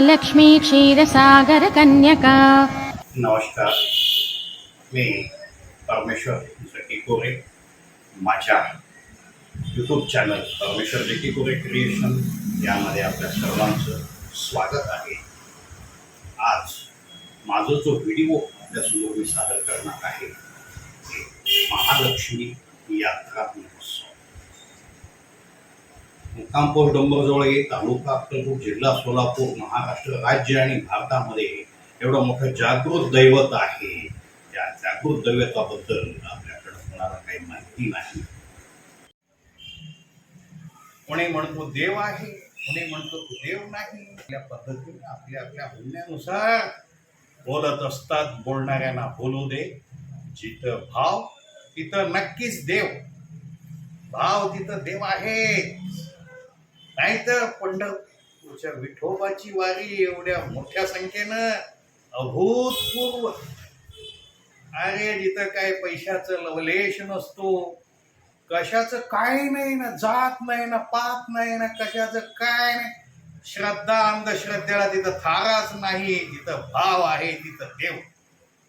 लक्ष्मी क्षीरसागर कन्याका। नमस्कार मी परमेश्वर जकीकोरे माझ्या यूट्यूब चॅनल परमेश्वर जकीकोरे क्रिएशन यामध्ये आपल्या सर्वांचं स्वागत आहे. आज माझा जो व्हिडिओ आपल्यासमोर मी सादर करणार आहे महालक्ष्मी यात्रा. महोत्सव मुक्काम पोस्ट डोंबरजवळ एक तालुका अक्कलकोट जिल्हा सोलापूर महाराष्ट्र राज्य आणि भारतामध्ये एवढं मोठं जागृत दैवत आहे. त्या जागृत दैवताबद्दल आपल्याकडं कोणाला काही माहिती नाही. कोणी म्हणतो देव आहे कोणी म्हणतो देव नाही. आपल्या पद्धतीने आपल्या आपल्या बोलण्यानुसार बोलत असतात बोलणाऱ्यांना बोलू दे. जिथं भाव तिथं नक्कीच देव. भाव तिथं देव आहे नाहीतर पंढरपूरच्या विठोबाची वारी एवढ्या मोठ्या संख्येनं अभूतपूर्व. अरे जिथं काय पैशाचं लवलेश नसतो कशाचं काय नाही ना जात नाही ना पात नाही ना कशाचं काय नाही. श्रद्धा अंधश्रद्धेला तिथं थाराच नाही तिथं भाव आहे तिथं देव.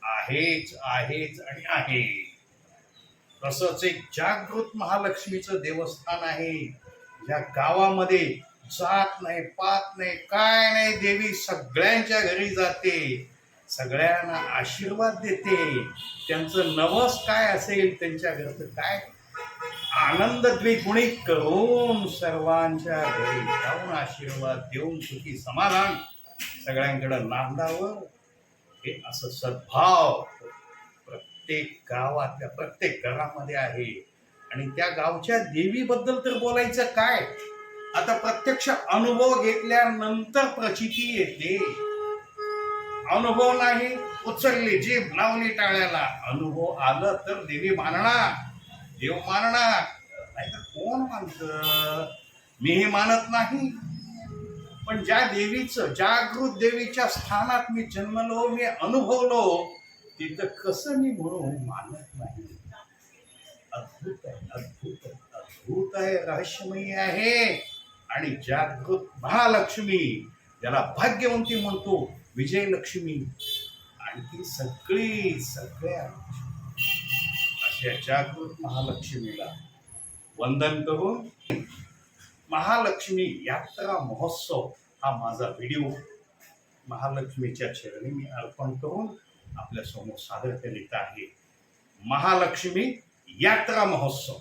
आहेच आहेच आणि आहे. तसंच एक जागृत महालक्ष्मीचं देवस्थान आहे. या गावामध्ये जात नाही पात नाही काय नाही देवी सगळ्यांच्या घरी जाते. सगळ्यांना आशीर्वाद देते. त्यांचं नवस काय असेल त्यांच्या घरचं काय? आनंद द्विगुणी करून सर्वांच्या घरी जाऊन आशीर्वाद देऊन सुखी समाधान सगळ्यांकडं नांदावं. हे असं सद्भाव प्रत्येक गावातल्या प्रत्येक घरामध्ये आहे. आणि त्या गावच्या देवीबद्दल तर बोलायचं काय? आता प्रत्यक्ष अनुभव घेतल्यानंतर प्रचिती येते. अनुभव नाही उचलली जे लावली टाळ्याला. अनुभव आलं तर देवी मानणार. देव मानणार. नाहीतर कोण मानत? मीही मानत नाही. पण ज्या देवीचं जागृत देवीच्या स्थानात मी जन्मलो मी अनुभवलो तिथं कसं मी म्हणून मानत नाही? अद्भुत आहे रहस्यमयी आहे? आणि जागृत महालक्ष्मी ज्याला भाग्यवंती म्हणतो विजयलक्ष्मी. आणि ती सगळी सगळ्या अशा जागृत महालक्ष्मीला वंदन करून महालक्ष्मी यात्रा महोत्सव हा माझा व्हिडिओ. महालक्ष्मीच्या चरणी मी अर्पण करून आपल्यासमोर सादर करीत आहे. महालक्ष्मी यात्रा महोत्सव.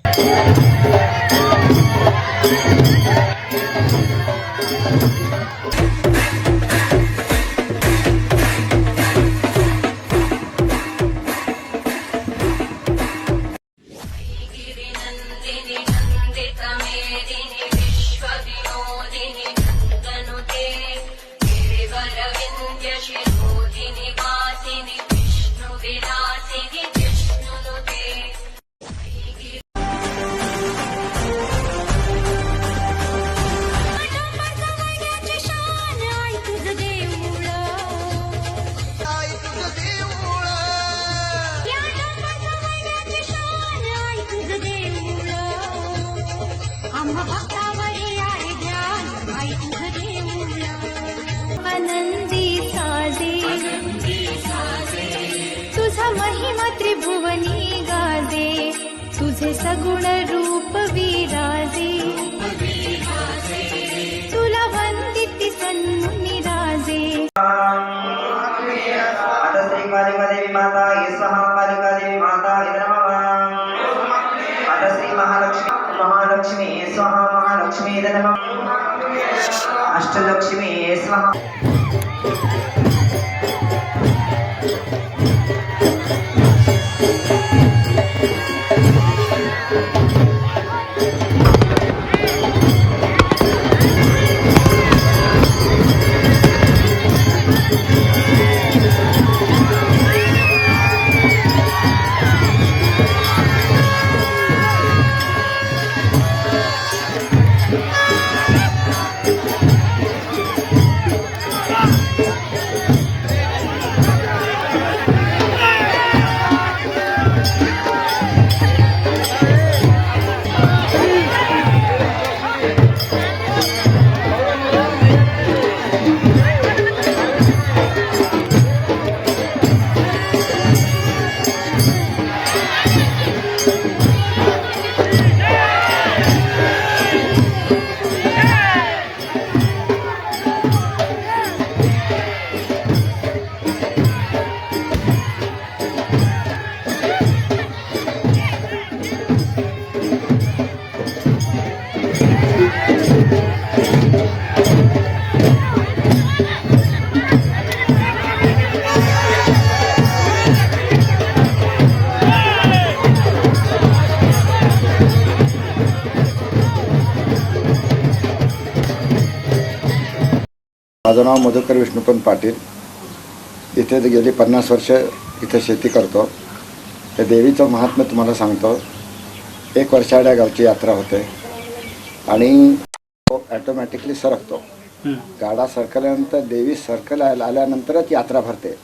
ये नमः माझं नाव मधुकर विष्णुपंत पाटील. इथे गेली पन्नास वर्ष इथे शेती करतो. त्या देवीचं महात्म्य तुम्हाला सांगतो. एक वर्षाड्या गावची यात्रा होते. आणि तो ॲटोमॅटिकली सरकतो. गाडा सरकल्यानंतर देवी सर्कल आल्या आल्यानंतरच यात्रा भरते.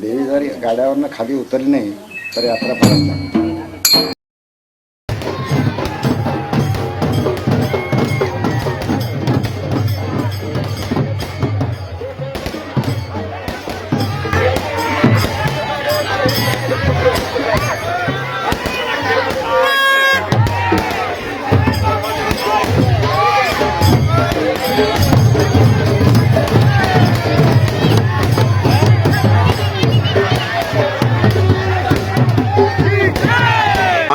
देवी जर गाड्यावरनं खाली उतरली नाही तर यात्रा भरत नाही.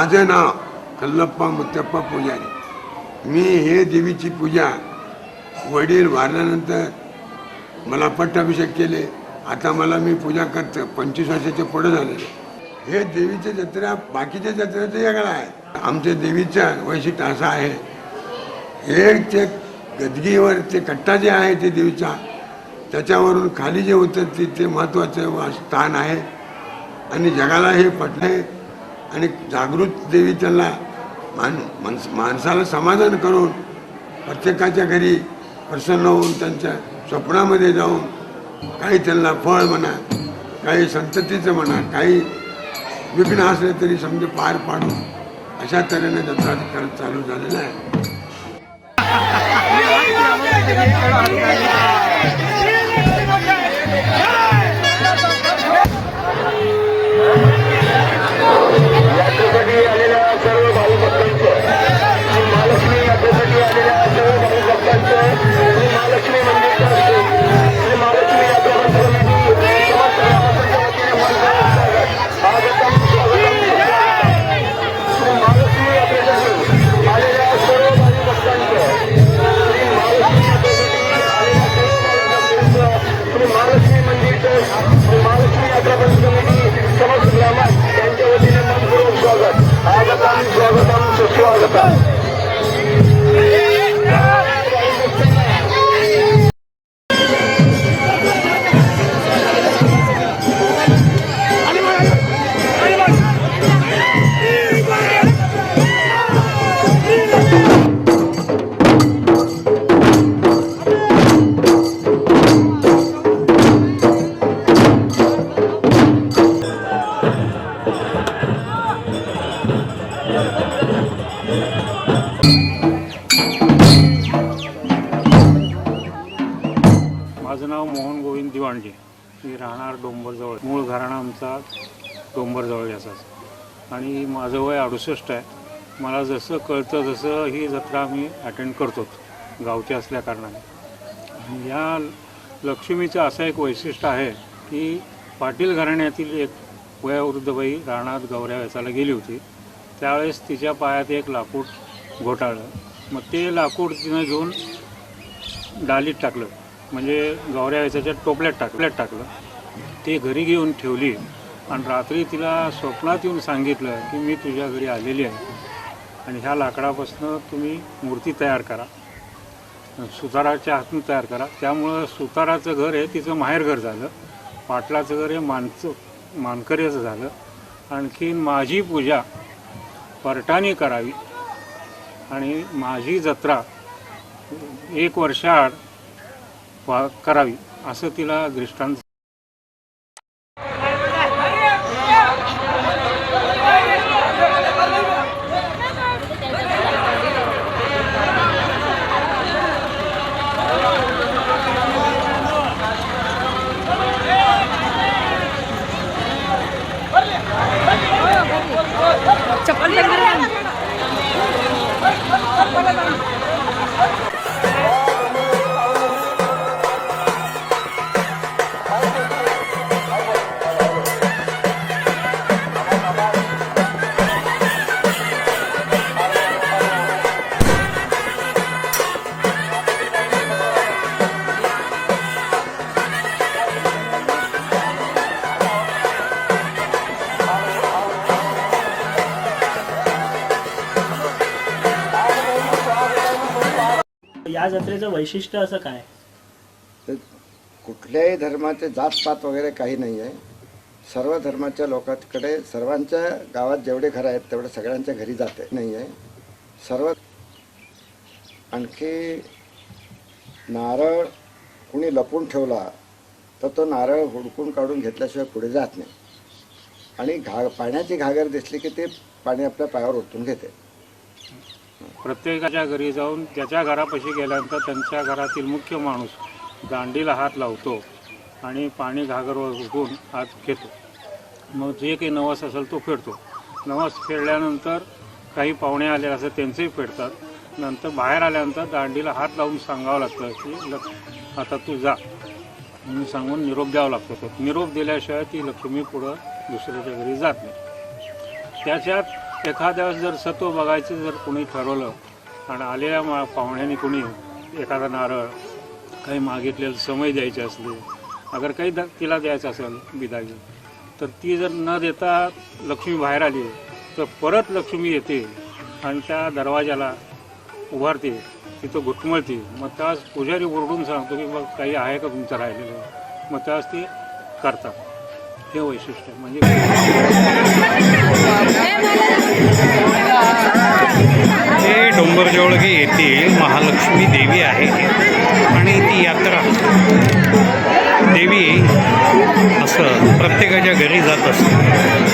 माझं नाव कल्लप्पा मुत्तप्पा पुजारी. मी हे देवीची पूजा वडील वारल्यानंतर मला पट्टाभिषेक केले. आता मला मी पूजा करतो. पंचवीस वर्षाचे पुढे झालेले हे देवीच्या जत्रा बाकीच्या जत्रेचं वेगळं आहे. आमच्या देवीचं वैशिष्ट्य असं आहे. हे ते गदगीवर ते कट्टा जे आहे ते देवीचा त्याच्यावरून खाली जे उतरते ते महत्त्वाचं स्थान आहे. आणि जगाला हे पटले आणि जागृत देवी त्यांना मान माणस माणसाला समाधान करून प्रत्येकाच्या घरी प्रसन्न होऊन त्यांच्या स्वप्नामध्ये जाऊन काही त्यांना फळ म्हणा काही संततीचं म्हणा काही विघ्न असले तरी समजा पार पाडून अशा तऱ्हेने जत्रा करत चालू झालेला आहे आणि माझं वय अडुसष्ट आहे. मला जसं कळतं जसं ही जत्रा मी अटेंड करतोच गावची असल्या कारणाने. या लक्ष्मीचं असं एक वैशिष्ट्य आहे की पाटील घराण्यातील एक वयोवृद्ध बाई गौऱ्या वेचायला गेली होती. त्यावेळेस तिच्या पायात एक लाकूड घोटाळलं. मग ते लाकूड तिनं घेऊन डालीत टाकलं. म्हणजे गौऱ्या वेचाच्या टोपल्यात टाकल्यात टाकलं. ते घरी घेऊन ठेवली. आणि रात्री तिला स्वप्नात येऊन सांगितलं की मी तुझ्या घरी आलेली आहे. आणि ह्या लाकडापासून तुम्ही मूर्ती तयार करा. सुताराच्या हातून तयार करा. त्यामुळं सुताराचं घर आहे तिचं माहेरघर झालं. पाटलाचं घर हे मानचं मानकऱ्याचं झालं. आणखीन माझी पूजा परटाने करावी. आणि माझी जत्रा एक वर्षाआड वा करावी असं तिला दृष्टांत या जत्रेचं वैशिष्ट्य असं काय? कुठल्याही धर्माचे जातपात वगैरे काही नाही आहे. सर्व धर्माच्या लोकांकडे सर्वांच्या गावात जेवढे घरं आहेत तेवढे सगळ्यांच्या घरी जाते नाही आहे. सर्व आणखी नारळ कुणी लपून ठेवला तर तो नारळ हुडकून काढून घेतल्याशिवाय पुढे जात नाही. आणि घा पाण्याची घागर दिसली की ते पाणी आपल्या पायावर ओतून घेते. प्रत्येकाच्या घरी जाऊन त्याच्या घरापाशी गेल्यानंतर त्यांच्या घरातील मुख्य माणूस दांडीला हात लावतो आणि पाणी घागरवर उठून हात घेतो. मग जे काही नवस असेल तो फेडतो. नवस फेडल्यानंतर काही पाहुणे आले असं त्यांचेही फेडतात. नंतर बाहेर आल्यानंतर दांडीला हात लावून सांगावं लागतं की लक्ष आता तू जा. म्हणून सांगून निरोप द्यावा लागतो. तो निरोप दिल्याशिवाय ती लक्ष्मी पुढं दुसऱ्याच्या घरी जात नाही. त्याच्यात एखाद्या वेळेस जर सत्व बघायचं जर कोणी ठरवलं आणि आलेल्या मा पाहुण्याने कोणी एखादा नारळ काही मागितलेलं समय द्यायचे असले अगर काही द तिला द्यायचं असेल बिदागी तर ती जर न देता लक्ष्मी बाहेर आली तर परत लक्ष्मी येते आणि त्या दरवाजाला उभारते तिथं घुटमळते. मग त्यास पुजारी ओरडून सांगतो की मग काही आहे का तुमचं राहिलेलं? मग त्यास ती करतात. हे वैशिष्ट्य म्हणजे डोंगरजवळगी येथील महालक्ष्मी देवी आहे. आणि ती यात्रा देवी असं प्रत्येकाच्या घरी जात असते.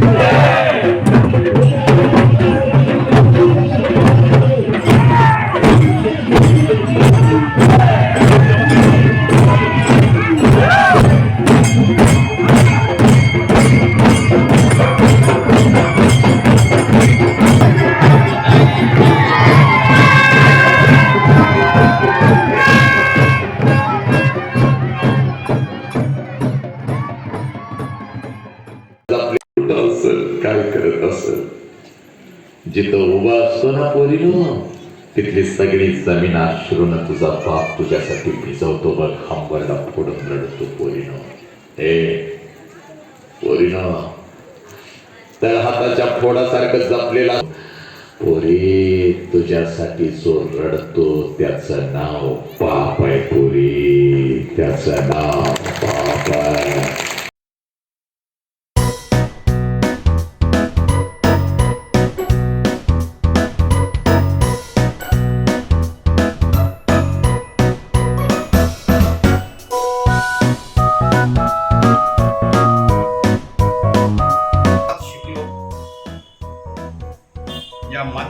Yeah. सगळी जमीन तुझा बाप तुझ्यासाठी भिजवतो बघ हंबरला फोडून रडतो पोरीनो. हे पोरीनो. तर हाताच्या फोडासारखं जपलेला पोरी तुझ्यासाठी जो रडतो त्याचं नाव पाप आहे पोरी. त्याचं नाव पाप आहे.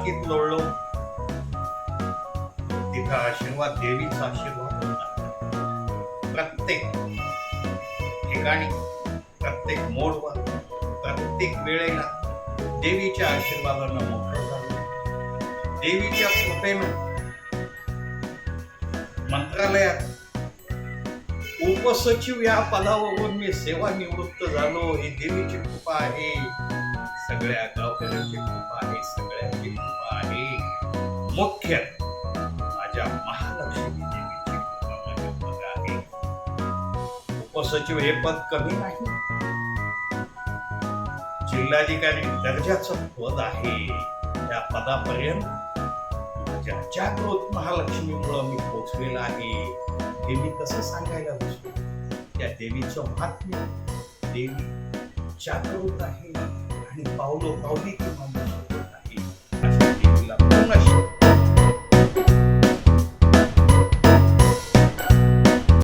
मातीत लोळलो. तिथं आशीर्वाद देवीचा आशीर्वाद. प्रत्येक ठिकाणी प्रत्येक मोडवर प्रत्येक वेळेला देवीच्या आशीर्वादानं मोठं झालं. देवीच्या कृपेनं मंत्रालयात उपसचिव या पदावरून मी सेवा निवृत्त झालो. ही देवीची कृपा आहे. सगळ्या गावकऱ्यांची कृपा आहे सगळ्यांची कृपा आहे. मुख्य माझ्या महालक्ष्मी देवीची कृपा आहे. उपसचिव हे पद कमी नाही. जिल्हाधिकारी दर्जाचं पद आहे. त्या पदापर्यंत माझ्या जागृत महालक्ष्मीमुळं मी पोचलेला आहे. हे मी कसं सांगायला बसलो त्या देवीचं महात्म्य देवी जागृत आहे. आणि पावलो पावली ती माझ्यासोबत आहे अशा देवीला पूर्ण